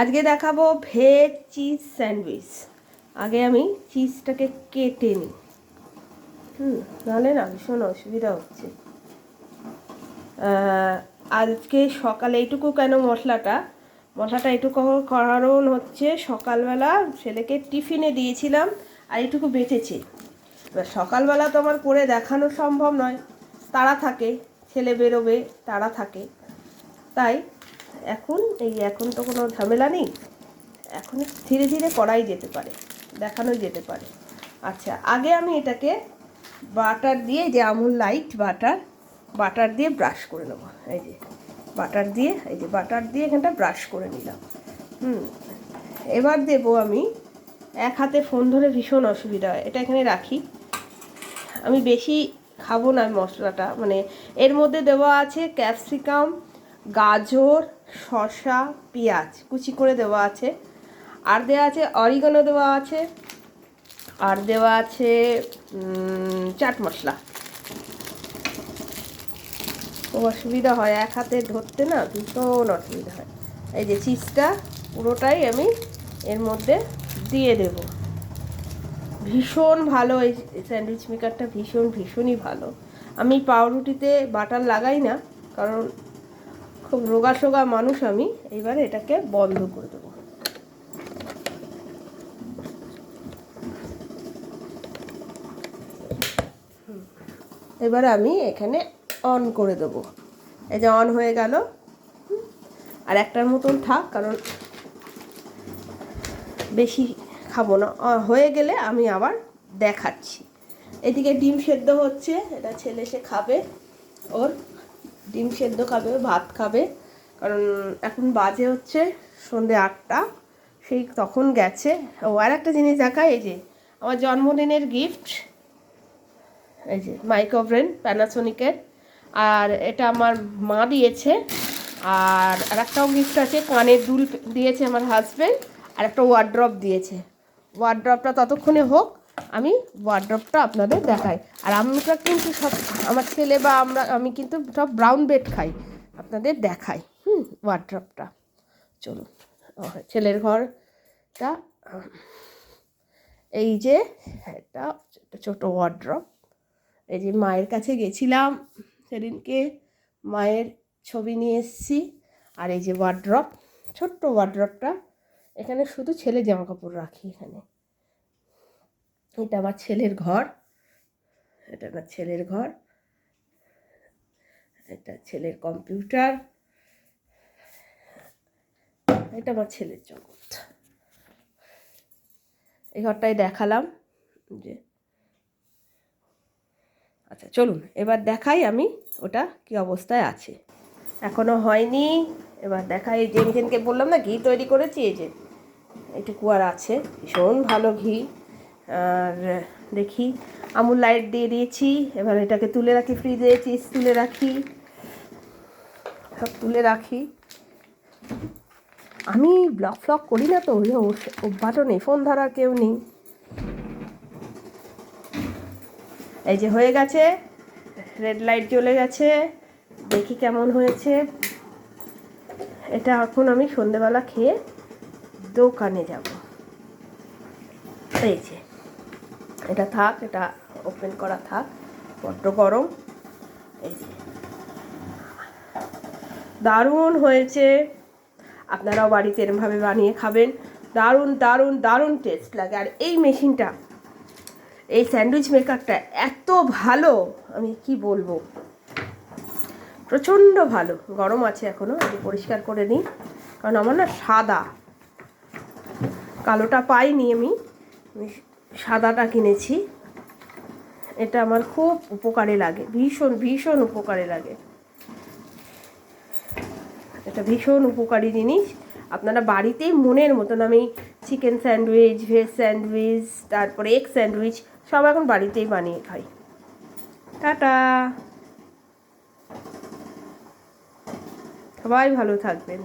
আজকে দেখাবো veg cheese sandwich. আগে আমি চিজটাকে কেটে নিই। হুম, নাহলে না ভীষণ অসুবিধা হচ্ছে। আজকে সকালে এইটুকু কেন মশলাটা? মশলাটা এইটুকু কারণ হচ্ছে সকালবেলা ছেলেকে টিফিনে দিয়েছিলাম আর এইটুকু বেঁচেছে। এবার সকালবেলা তো আমার করে দেখানো সম্ভব নয়। তাড়া থাকে, ছেলে বেরোবে তাড়া থাকে। তাই এখন, এই এখন তো কোনো ঝামেলা নেই। এখন ধীরে ধীরে করাই যেতে পারে দেখানো যেতে পারে। আচ্ছা আগে আমি এটাকে বাটার দিয়ে, যে আমুল লাইট বাটার বাটার দিয়ে ব্রাশ করে নেব। এই যে বাটার দিয়ে, এই যে বাটার দিয়ে এখানটা ব্রাশ করে নিলাম। হুম, এবার দেবো আমি এক হাতে ফোন ধরে ভীষণ অসুবিধা হয়, এটা এখানে রাখি। আমি বেশি খাব না মশলাটা মানে এর মধ্যে দেওয়া আছে ক্যাপসিকাম গাজর, শসা, পেঁয়াজ। কুচি করে দেওয়া আছে। আর দেওয়া আছে অরিগানো দেওয়া আছে। আর দেওয়া আছে চাট মশলা। অসুবিধা হয় এক হাতে ধরতে না ভীষণ অসুবিধা হয়। এই যে চিজটা, পুরোটাই আমি এর মধ্যে দিয়ে দেব। ভীষণ ভালো এই স্যান্ডউইচ মেকারটা ভীষণ, ভীষণই ভালো। আমি পাউরুটিতে বাটার লাগাই না, কারণ খুব রোগা সোগা মানুষ আমি, এইবার এটাকে বন্ধ করে দেবো। এবার আমি এখানে অন করে দেবো। এই যে অন হয়ে গেল। আর একটার মতন থাক, কারণ বেশি খাব না। হয়ে গেলে আমি আবার দেখাচ্ছি। এদিকে ডিম সেদ্ধ হচ্ছে, এটা ছেলে সে খাবে, ওর ডিম সেদ্ধ খাবে, ভাত খাবে। কারণ এখন বাজে হচ্ছে সন্ধে আটটা, সেই তখন গেছে। ও, আর একটা জিনিস দেখায় এই যে, আমার জন্মদিনের গিফট এই যে মাইক্রোভেন প্যানাসোনিকের আর এটা আমার মা দিয়েছে, আর আর একটাও গিফট আছে, কানের দুল দিয়েছে আমার হাজব্যান্ড আর একটা ওয়ার্ড্রপ দিয়েছে। ওয়ার্ড্রপটা ততক্ষণে হোক আমি ওয়ার্ড্রপটা আপনাদের দেখাই। আর আমরা কিন্তু সব, আমার ছেলে বা আমরা, আমি কিন্তু সব ব্রাউন বেড খাই। আপনাদের দেখাই, হুম ওয়ার্ড্রপটা চলুন ছেলের ঘরটা, এই যে একটা ছোটো ওয়ার্ড্রপ এই যে মায়ের কাছে গেছিলাম, সেদিনকে মায়ের ছবি নিয়ে এসেছি। আর এই যে ওয়ার্ড্রপ ছোট্ট ওয়ার্ড্রপটা এখানে শুধু ছেলে জামা কাপড় রাখি এখানে। এটা আমার ছেলের ঘর। এটা আমার ছেলের ঘর। এটা ছেলের কম্পিউটার। এটা আমার ছেলের জগৎ। এই ঘরটাই দেখালাম যে আচ্ছা চলুন, এবার দেখাই আমি ওটা কি অবস্থায় আছে। এখনও হয়নি। এবার দেখাই জেনজেনকে বললাম না, ঘি তৈরি করেছি, এই যে এটুকু আর আছে। ভীষণ ভালো ঘি। আর দেখি, আমুল লাইট দিয়ে দিয়েছি, এবার এটাকে তুলে রাখি ফ্রিজে চিজ তুলে রাখি। সব তুলে রাখি। আমি ব্লগ ফ্লগ করি না তো ওই অভ্যাসও নেই ফোন ধরার কেউ নেই। এই যে হয়ে গেছে রেড লাইট জ্বলে গেছে, দেখি কেমন হয়েছে। এটা এখন আমি সন্ধেবেলা খেয়ে দোকানে যাব। এই যে। এটা থাক, এটা ওপেন করা থাক। বড্ড গরম। এই যে। দারুণ হয়েছে। আপনারাও বাড়িতে এরমভাবে বানিয়ে খাবেন। দারুণ দারুণ দারুণ টেস্ট লাগে। আর এই মেশিনটা, এই স্যান্ডউইচ মেকারটা এত ভালো, আমি কি বলব? প্রচণ্ড ভালো। গরম আছে এখনও আমি পরিষ্কার করে নিই। কারণ আমার না সাদা। কালোটা পাইনি আমি। আমি সাদাটা কিনেছি। এটা আমার খুব উপকারে লাগে, ভীষণ ভীষণ উপকারে লাগে। এটা ভীষণ উপকারী জিনিস। আপনারা বাড়িতেই মনের মতন আমি চিকেন স্যান্ডউইচ ভেজ স্যান্ডউইচ তারপরে এগ স্যান্ডউইচ সব এখন বাড়িতেই বানিয়ে খাই। টাটা। সবাই ভালো থাকবেন।